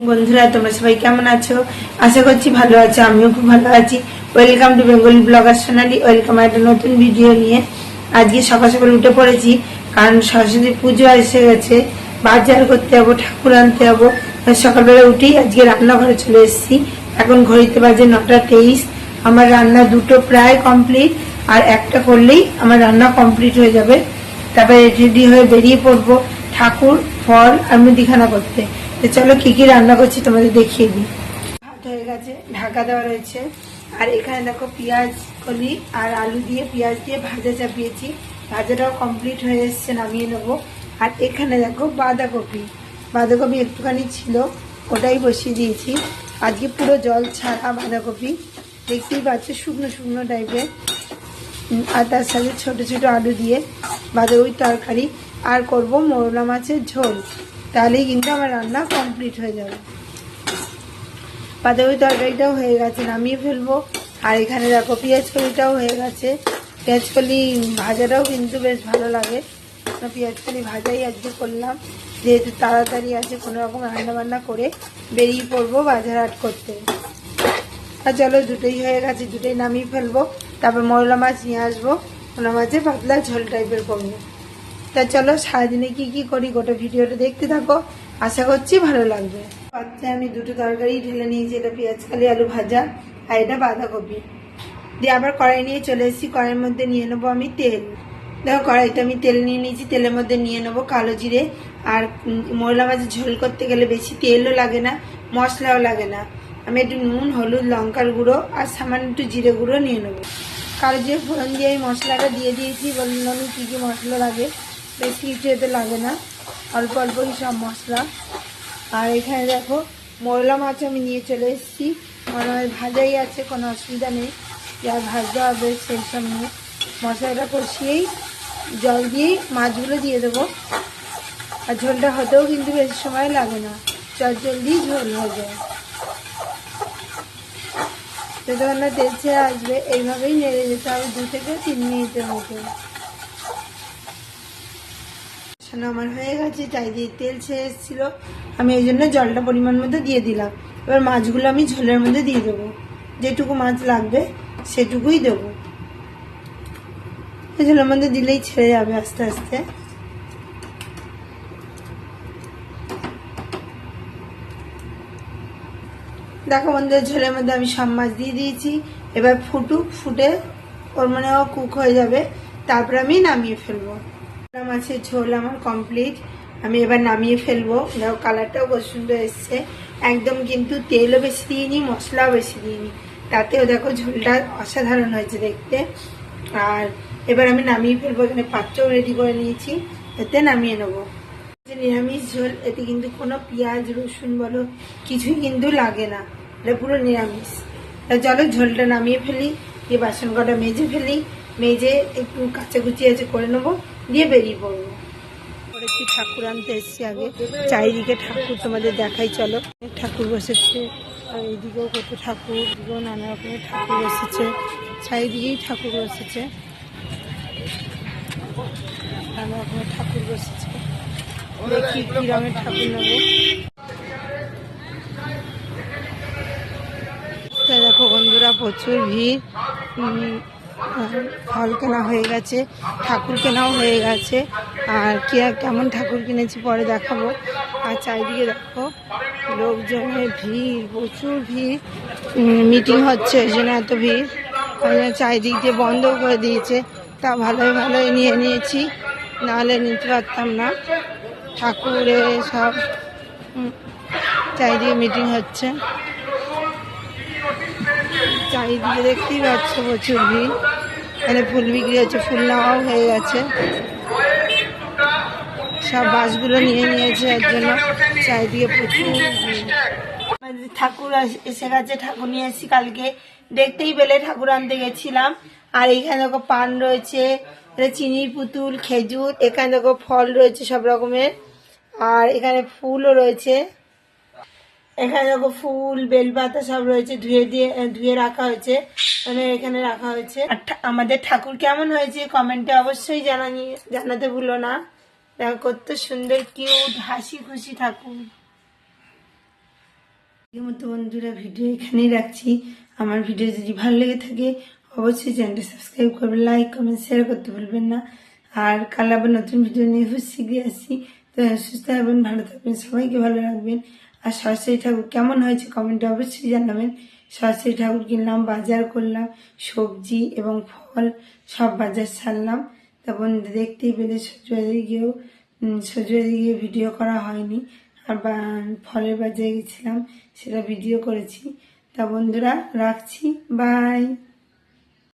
বন্ধুরা, তোমরা সবাই কেমন আছো? আশা করছি ভালো আছো, আমিও খুব ভালো আছি। Welcome to Bengali blogger Sonali welcome একটা নতুন ভিডিও নিয়ে। আজকে সকাল সকাল উঠে পড়েছি, কারণ সরস্বতী পুজো এসে গেছে। বাজার করতে যাব, ঠাকুর আনতে যাব। সকালবেলা উঠেই আজকে রান্নাঘরে চলে এসেছি। এখন ঘড়িতে বাজে নটা তেইশ। আমার রান্না দুটো প্রায় কমপ্লিট আর একটা করলেই আমার রান্না কমপ্লিট হয়ে যাবে। তারপরে রেডি হয়ে বেরিয়ে পড়ব। ঠাকুর, ফল আর মুদিখানা করতে। তো চলো কি কি রান্না করছি তোমাদের দেখিয়ে দিই। ভাত হয়ে গেছে, ঢাকা দেওয়া রয়েছে। আর এখানে দেখো পেঁয়াজ কলি আর আলু দিয়ে পেঁয়াজ দিয়ে ভাজা চাপিয়েছি। ভাজাটাও কমপ্লিট হয়ে এসছে, নামিয়ে নেব। আর এখানে দেখো বাঁধাকপি। বাঁধাকপি একটুখানি ছিল, ওটাই বসিয়ে দিয়েছি। আজকে পুরো জল ছাড়া বাঁধাকপি। দেখতেই পাচ্ছ শুকনো শুকনো টাইপের আর তার সাথে ছোটো ছোটো আলু দিয়ে বাঁধাকপির তরকারি। আর করব মোরলা মাছের ঝোল। তাহলেই কিন্তু আমার রান্না কমপ্লিট হয়ে যাবে। বাঁধাকপি তরকারিটাও হয়ে গেছে, নামিয়ে ফেলব। আর এখানে দেখো, পেঁয়াজ কলিটাও হয়ে গেছে। পেঁয়াজ কলি ভাজাটাও কিন্তু বেশ ভালো লাগে। পেঁয়াজ কলি ভাজাই আজকে করলাম। যেহেতু তাড়াতাড়ি আছে, কোনো রকম রান্না বান্না করে বেরিয়ে পড়ব বাজার হাট করতে। আর চলো, দুটোই হয়ে গেছে, দুটোই নামিয়ে ফেলব। তারপর মরলা মাছ নিয়ে আসব। মরলা মাছের পাতলা ঝোল টাইপের করব। তা চলো সারাদিনে কি কি করি গোটা ভিডিওটা দেখতে থাকো। আশা করছি ভালো লাগবে। পাত্রে আমি দুটো তরকারি ঢেলে নিয়েছি, এটা পেঁয়াজ, কালি, আলু ভাজা আর এটা বাঁধাকপি। দিয়ে আবার কড়াই নিয়ে চলে এসেছি, কড়াইয়ের মধ্যে নিয়ে নেব আমি তেল। দেখো কড়াইতে আমি তেল নিয়ে নিয়েছি, তেলের মধ্যে নিয়ে নেব কালো জিরে। আর মোরলা মাছের ঝোল করতে গেলে বেশি তেলও লাগে না, মশলাও লাগে না। আমি একটু নুন, হলুদ, লঙ্কার গুঁড়ো আর সামান্য একটু জিরে গুঁড়ো নিয়ে নেব। কালো জিরে ফোড়ন দিয়ে আমি মশলাটা দিয়ে দিয়েছি, বললাম কী কী মশলা লাগে। বেশি এতে লাগে না, অল্প অল্পই সব মশলা। আর এখানে দেখো মোরলা মাছ আমি নিয়ে চলে এসেছি। মনে হয় ভাজাই আছে, কোনো অসুবিধা নেই। যা ভাজতে হবে সেই সব নিয়ে। মশলাটা কষিয়েই জল দিয়েই মাছগুলো দিয়ে দেবো। আর ঝোলটা হতেও কিন্তু বেশি সময় লাগে না। চট জলদি ঝোল হয়ে যায়। যতক্ষণ না তেল ছেড়ে আসবে, এইভাবেই নেড়ে যেতে হবে, দু থেকে তিন মিনিটের মতো। কষানো আমার হয়ে গেছে চারিদিকে তেল ছেড়ে এসেছিল। আমি এই জন্য জলটা পরিমাণ মতো দিয়ে দিলাম। এবার মাছগুলো আমি ঝোলের মধ্যে দিয়ে দেবো। যেটুকু মাছ লাগবে, সেটুকুই দেবো। ঝোলের মধ্যে দিলেই ছেড়ে যাবে আস্তে আস্তে। দেখো বন্ধু ঝোলের মধ্যে আমি সব মাছ দিয়ে দিয়েছি। এবার ফুটুক, ফুটে ওর মানে কুক হয়ে যাবে। তারপর আমি নামিয়ে ফেলব। মাছের ঝোল আমার কমপ্লিট আমি এবার নামিয়ে ফেলব। দেখো কালারটাও খুব সুন্দর এসছে। একদম কিন্তু তেলও বেশি দিইনি, মশলাও বেশি দিইনি। তাতেও দেখো ঝোলটা অসাধারণ হয়েছে দেখতে। আর এবার আমি নামিয়ে ফেলব, এখানে পাত্রও রেডি করে নিয়েছি। এতে নামিয়ে নেব। যে নিরামিষ ঝোল, এতে কিন্তু কোনো পেঁয়াজ, রসুন বলো, কিছুই কিন্তু লাগে না। এটা পুরো নিরামিষ। তা চলো ঝোলটা নামিয়ে ফেলি, দিয়ে বাসন কটা মেজে ফেলি। মেজে একটু কাচাকুচি আছে করে নেব। দিয়ে বেরিয়ে পড়ব। ঠাকুর আনতে এসছি আগে? চারিদিকে ঠাকুর তোমাদের দেখাই, চলো। ঠাকুর বসেছে, আর এইদিকেও কত ঠাকুর এদিকেও নানা রকমের ঠাকুর বসেছে। চারিদিকেই ঠাকুর বসেছে। নানা রকমের ঠাকুর বসেছে। দেখি কি রঙের ঠাকুর নেব। দেখো বন্ধুরা, প্রচুর ভিড়। ফল কেনা হয়ে গেছে, ঠাকুর কেনাও হয়ে গেছে। আর কে, কেমন ঠাকুর কিনেছি পরে দেখাবো। আর চারিদিকে দেখো, লোকজনের ভিড়, প্রচুর ভিড়। মিটিং হচ্ছে ওই জন্য এত ভিড়। চারিদিক দিয়ে বন্ধ করে দিয়েছে। তা ভালোই ভালোই নিয়ে নিয়েছি। নাহলে নিতে পারতাম না। ঠাকুরে সব চারিদিকে মিটিং হচ্ছে। চারিদিকে দেখতেই পাচ্ছ প্রচুর ভিড়। এখানে ফুল বিক্রি হচ্ছে, ফুল নেওয়াও হয়ে গেছে। সব বাসগুলো নিয়ে নিয়েছে এর জন্য। চারিদিকে প্রচুর ঠাকুর এসে গেছে, ঠাকুর নিয়ে এসেছি কালকে। দেখতেই পেলে ঠাকুর আনতে গেছিলাম। আর এইখানে দেখো পান রয়েছে চিনির পুতুল, খেজুর, এখানে দেখো ফল রয়েছে সব রকমের। আর এখানে ফুলও রয়েছে। এখানে দেখো ফুল, বেলপাতা সব রয়েছে, ধুয়ে দিয়ে ধুয়ে রাখা হয়েছে। মানে এখানে রাখা হয়েছে। আমাদের ঠাকুর কেমন হয়েছে কমেন্টে অবশ্যই জানানি, জানাতে ভুলো না। দেখো কত সুন্দর, কিউট, হাসি খুশি ঠাকুর। মতো বন্ধুরা ভিডিও এখানেই রাখছি। আমার ভিডিও যদি ভালো লেগে থাকে, অবশ্যই চ্যানেলটা সাবস্ক্রাইব করবেন, লাইক, কমেন্ট শেয়ার করতে ভুলবেন না। আর কাল আবার নতুন ভিডিও নিয়ে খুব শীঘ্রই আসছি। তো সুস্থ থাকবেন, ভালো থাকবেন, সবাইকে ভালো রাখবেন। আর সরস্বতী ঠাকুর কেমন হয়েছে কমেন্টে অবশ্যই জানাবেন। সরস্বতী ঠাকুর কিনলাম, বাজার করলাম, সবজি এবং ফল সব বাজার সারলাম তখন দেখতেই পেলে সজুয়ারি গিয়েও সজুয়ারি গিয়ে ভিডিও করা হয়নি। আর ফলের বাজারে গেছিলাম, সেটা ভিডিও করেছি। তা বন্ধুরা রাখছি বাই